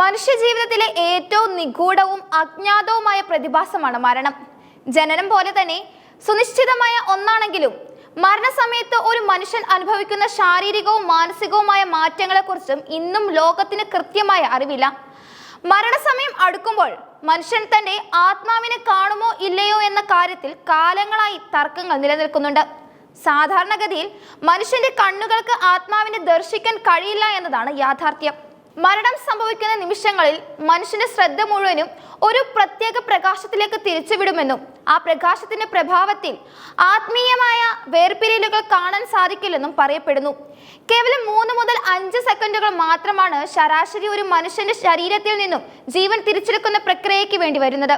മനുഷ്യ ജീവിതത്തിലെ ഏറ്റവും നിഗൂഢവും അജ്ഞാതവുമായ പ്രതിഭാസമാണ് മരണം. ജനനം പോലെ തന്നെ സുനിശ്ചിതമായ ഒന്നാണെങ്കിലും മരണസമയത്ത് ഒരു മനുഷ്യൻ അനുഭവിക്കുന്ന ശാരീരികവും മാനസികവുമായ മാറ്റങ്ങളെക്കുറിച്ചും ഇന്നും ലോകത്തിന് കൃത്യമായ അറിവില്ല. മരണസമയം അടുക്കുമ്പോൾ മനുഷ്യൻ തന്റെ ആത്മാവിനെ കാണുമോ ഇല്ലയോ എന്ന കാര്യത്തിൽ കാലങ്ങളായി തർക്കങ്ങൾ നിലനിൽക്കുന്നുണ്ട്. സാധാരണഗതിയിൽ മനുഷ്യന്റെ കണ്ണുകൾക്ക് ആത്മാവിനെ ദർശിക്കാൻ കഴിയില്ല എന്നതാണ് യാഥാർത്ഥ്യം. മരണം സംഭവിക്കുന്ന നിമിഷങ്ങളിൽ മനുഷ്യന്റെ ശ്രദ്ധ മുഴുവനും ഒരു പ്രത്യേക പ്രകാശത്തിലേക്ക് തിരിച്ചുവിടുമെന്നും ആ പ്രകാശത്തിന്റെ പ്രഭാവത്തിൽ ആത്മീയമായ വേർപിരിയലുകൾ കാണാൻ സാധിക്കില്ലെന്നും പറയപ്പെടുന്നു. കേവലം മൂന്ന് മുതൽ അഞ്ച് സെക്കൻഡുകൾ മാത്രമാണ് ശരാശരി ഒരു മനുഷ്യന്റെ ശരീരത്തിൽ നിന്നും ജീവൻ തിരിച്ചെടുക്കുന്ന പ്രക്രിയയ്ക്ക് വേണ്ടി വരുന്നത്.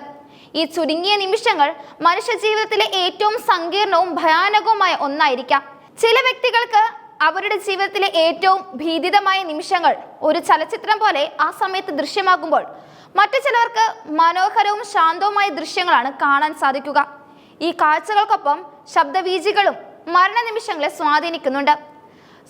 ഈ ചുരുങ്ങിയ നിമിഷങ്ങൾ മനുഷ്യ ജീവിതത്തിലെ ഏറ്റവും സങ്കീർണവും ഭയാനകവുമായ ഒന്നായിരിക്കാം. ചില വ്യക്തികൾക്ക് അവരുടെ ജീവിതത്തിലെ ഏറ്റവും ഭീതിതമായ നിമിഷങ്ങൾ ഒരു ചലച്ചിത്രം പോലെ ആ സമയത്ത് ദൃശ്യമാകുമ്പോൾ മറ്റു ചിലർക്ക് മനോഹരവും ശാന്തവുമായ ദൃശ്യങ്ങളാണ് കാണാൻ സാധിക്കുക. ഈ കാഴ്ചകൾക്കൊപ്പം ശബ്ദവീചികളും മരണനിമിഷങ്ങളെ സ്വാധീനിക്കുന്നുണ്ട്.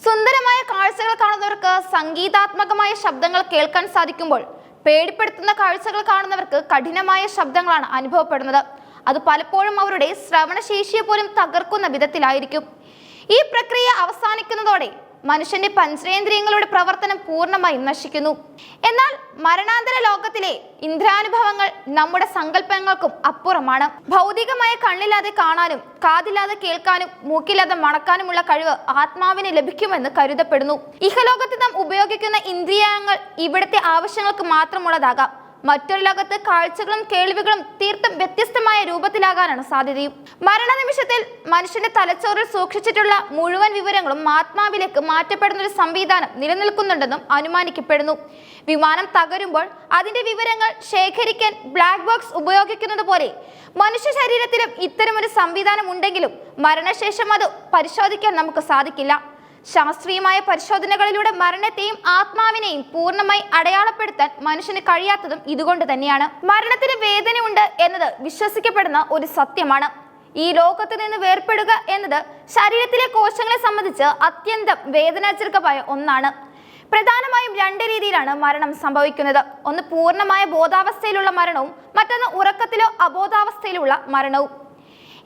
സുന്ദരമായ കാഴ്ചകൾ കാണുന്നവർക്ക് സംഗീതാത്മകമായ ശബ്ദങ്ങൾ കേൾക്കാൻ സാധിക്കുമ്പോൾ പേടിപ്പെടുത്തുന്ന കാഴ്ചകൾ കാണുന്നവർക്ക് കഠിനമായ ശബ്ദങ്ങളാണ് അനുഭവപ്പെടുന്നത്. അത് പലപ്പോഴും അവരുടെ ശ്രവണശേഷിയെ പോലും തകർക്കുന്ന വിധത്തിലായിരിക്കും. ഈ പ്രക്രിയ അവസാനിക്കുന്നതോടെ മനുഷ്യന്റെ പഞ്ചേന്ദ്രിയങ്ങളുടെ പ്രവർത്തനം പൂർണമായി നശിക്കുന്നു. എന്നാൽ മരണാന്തര ലോകത്തിലെ ഇന്ദ്രാനുഭവങ്ങൾ നമ്മുടെ സങ്കല്പങ്ങൾക്കും അപ്പുറമാണ്. ഭൗതികമായ കണ്ണില്ലാതെ കാണാനും കാതില്ലാതെ കേൾക്കാനും മൂക്കില്ലാതെ മണക്കാനുമുള്ള കഴിവ് ആത്മാവിന് ലഭിക്കുമെന്ന് കരുതപ്പെടുന്നു. ഇഹലോകത്ത് നാം ഉപയോഗിക്കുന്ന ഇന്ദ്രിയങ്ങൾ ഇവിടുത്തെ ആവശ്യങ്ങൾക്ക് മാത്രമുള്ളതാകാം. മറ്റൊരു ലോകത്ത് കാഴ്ചകളും കേൾവികളും തീർത്തും വ്യത്യസ്തമായ രൂപത്തിലാകാനാണ് സാധ്യതയും. മരണനിമിഷത്തിൽ മനുഷ്യന്റെ തലച്ചോറിൽ സൂക്ഷിച്ചിട്ടുള്ള മുഴുവൻ വിവരങ്ങളും ആത്മാവിലേക്ക് മാറ്റപ്പെടുന്ന ഒരു സംവിധാനം നിലനിൽക്കുന്നുണ്ടെന്നും അനുമാനിക്കപ്പെടുന്നു. വിമാനം തകരുമ്പോൾ അതിന്റെ വിവരങ്ങൾ ശേഖരിക്കാൻ ബ്ലാക്ക് ബോക്സ് ഉപയോഗിക്കുന്നത് പോലെ മനുഷ്യ ശരീരത്തിലും ഇത്തരമൊരു സംവിധാനം ഉണ്ടെങ്കിലും മരണശേഷം അത് പരിശോധിക്കാൻ നമുക്ക് സാധിക്കില്ല. ശാസ്ത്രീയമായ പരിശോധനകളിലൂടെ മരണത്തെയും ആത്മാവിനെയും പൂർണമായി അടയാളപ്പെടുത്താൻ മനുഷ്യന് കഴിയാത്തതും ഇതുകൊണ്ട് തന്നെയാണ്. മരണത്തിന് വേദനയുണ്ട് എന്നത് വിശ്വസിക്കപ്പെടുന്ന ഒരു സത്യമാണ്. ഈ ലോകത്ത് നിന്ന് വേർപ്പെടുക എന്നത് ശരീരത്തിലെ കോശങ്ങളെ സംബന്ധിച്ച് അത്യന്തം വേദനാജനകമായ ഒന്നാണ്. പ്രധാനമായും രണ്ട് രീതിയിലാണ് മരണം സംഭവിക്കുന്നത്. ഒന്ന് പൂർണമായ ബോധാവസ്ഥയിലുള്ള മരണവും മറ്റൊന്ന് ഉറക്കത്തിലോ അബോധാവസ്ഥയിലുള്ള മരണവും.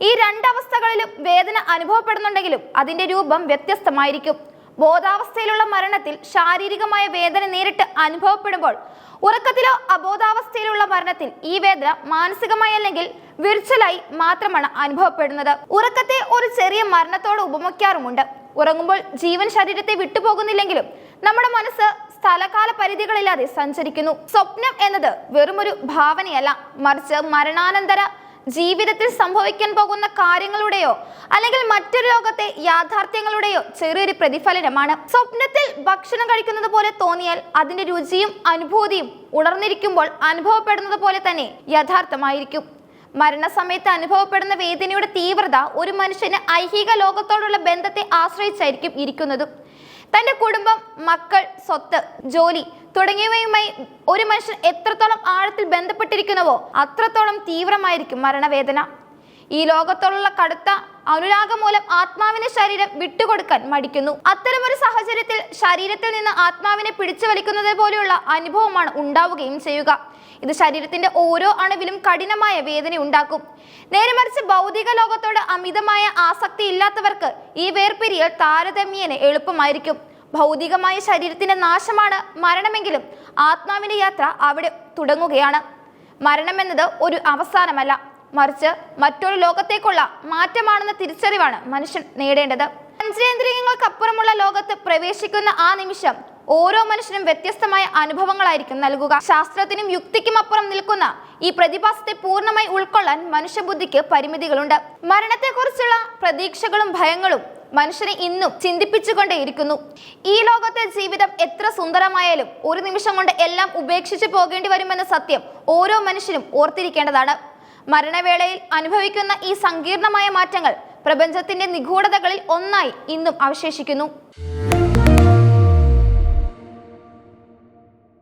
ഈ രണ്ടവസ്ഥകളിലും വേദന അനുഭവപ്പെടുന്നുണ്ടെങ്കിലും അതിന്റെ രൂപം വ്യത്യസ്തമായിരിക്കും. ബോധാവസ്ഥയിലുള്ള മരണത്തിൽ ശാരീരികമായ വേദന നേരിട്ട് അനുഭവപ്പെടുമ്പോൾ ഉറക്കത്തിലോ അബോധാവസ്ഥയിലുള്ള മരണത്തിൽ ഈ വേദന മാനസികമായി അല്ലെങ്കിൽ വിർച്വലായി മാത്രമാണ് അനുഭവപ്പെടുന്നത്. ഉറക്കത്തെ ഒരു ചെറിയ മരണത്തോട് ഉപമിക്കാറുമുണ്ട് ഉറങ്ങുമ്പോൾ ജീവൻ ശരീരത്തെ വിട്ടുപോകുന്നില്ലെങ്കിലും നമ്മുടെ മനസ്സ് സ്ഥലകാല പരിധികളില്ലാതെ സഞ്ചരിക്കുന്നു. സ്വപ്നം എന്നത് വെറുമൊരു ഭാവനയല്ല. മറിച്ച് മരണാനന്തര ജീവിതത്തിൽ സംഭവിക്കാൻ പോകുന്ന കാര്യങ്ങളുടെയോ അല്ലെങ്കിൽ മറ്റൊരു ലോകത്തെ യാഥാർത്ഥ്യങ്ങളുടെയോ ചെറിയൊരു പ്രതിഫലനമാണ്. സ്വപ്നത്തിൽ ഭക്ഷണം കഴിക്കുന്നത് പോലെ തോന്നിയാൽ അതിന്റെ രുചിയും അനുഭൂതിയും ഉണർന്നിരിക്കുമ്പോൾ അനുഭവപ്പെടുന്നത് പോലെ തന്നെ യഥാർത്ഥമായിരിക്കും. മരണസമയത്ത് അനുഭവപ്പെടുന്ന വേദനയുടെ തീവ്രത ഒരു മനുഷ്യന് ഐഹിക ലോകത്തോടുള്ള ബന്ധത്തെ ആശ്രയിച്ചായിരിക്കും ഇരിക്കുന്നതും. തന്റെ കുടുംബം മക്കൾ സ്വത്ത് ജോലി തുടങ്ങിയവയുമായി ഒരു മനുഷ്യൻ എത്രത്തോളം ആഴത്തിൽ ബന്ധപ്പെട്ടിരിക്കുന്നുവോ അത്രത്തോളം തീവ്രമായിരിക്കും മരണവേദന. ഈ ലോകത്തോടുള്ള കടുത്ത അനുരാഗം മൂലം ആത്മാവിന്റെ ശരീരം വിട്ടുകൊടുക്കാൻ മടിക്കുന്നു. അത്തരമൊരു സാഹചര്യത്തിൽ ശരീരത്തിൽ നിന്ന് ആത്മാവിനെ പിടിച്ചു വലിക്കുന്നത് പോലെയുള്ള അനുഭവമാണ് ഉണ്ടാവുകയും ചെയ്യുക. ഇത് ശരീരത്തിന്റെ ഓരോ അണുവിലും കഠിനമായ വേദന ഉണ്ടാക്കും. നേരെ മറിച്ച് ഭൗതിക ലോകത്തോട് അമിതമായ ആസക്തി ഇല്ലാത്തവർക്ക് ഈ വേർപിരിയൽ താരതമ്യേന എളുപ്പമായിരിക്കും. ഭൗതികമായ ശരീരത്തിന്റെ നാശമാണ് മരണമെങ്കിലും ആത്മാവിന്റെ യാത്ര അവിടെ തുടങ്ങുകയാണ്. മരണമെന്നത് ഒരു അവസാനമല്ല. മറിച്ച് മറ്റൊരു ലോകത്തേക്കുള്ള മാറ്റമാണെന്ന തിരിച്ചറിവാണ് മനുഷ്യൻ നേടേണ്ടത്. പഞ്ചേന്ദ്രിയങ്ങൾക്കപ്പുറമുള്ള ലോകത്ത് പ്രവേശിക്കുന്ന ആ നിമിഷം ഓരോ മനുഷ്യനും വ്യത്യസ്തമായ അനുഭവങ്ങളായിരിക്കും നൽകുക. ശാസ്ത്രത്തിനും യുക്തിക്കും അപ്പുറം നിൽക്കുന്ന ഈ പ്രതിഭാസത്തെ പൂർണമായി ഉൾക്കൊള്ളാൻ മനുഷ്യബുദ്ധിക്ക് പരിമിതികളുണ്ട്. മരണത്തെക്കുറിച്ചുള്ള പ്രതീക്ഷകളും ഭയങ്ങളും മനുഷ്യനെ ഇന്നും ചിന്തിപ്പിച്ചുകൊണ്ടേയിരിക്കുന്നു ഈ ലോകത്തെ ജീവിതം എത്ര സുന്ദരമായാലും ഒരു നിമിഷം കൊണ്ട് എല്ലാം ഉപേക്ഷിച്ച് പോകേണ്ടി വരുമെന്ന സത്യം ഓരോ മനുഷ്യനും ഓർത്തിരിക്കേണ്ടതാണ്. മരണവേളയിൽ അനുഭവിക്കുന്ന ഈ സങ്കീർണമായ മാറ്റങ്ങൾ പ്രപഞ്ചത്തിന്റെ നിഗൂഢതകളിൽ ഒന്നായി ഇന്നും അവശേഷിക്കുന്നു.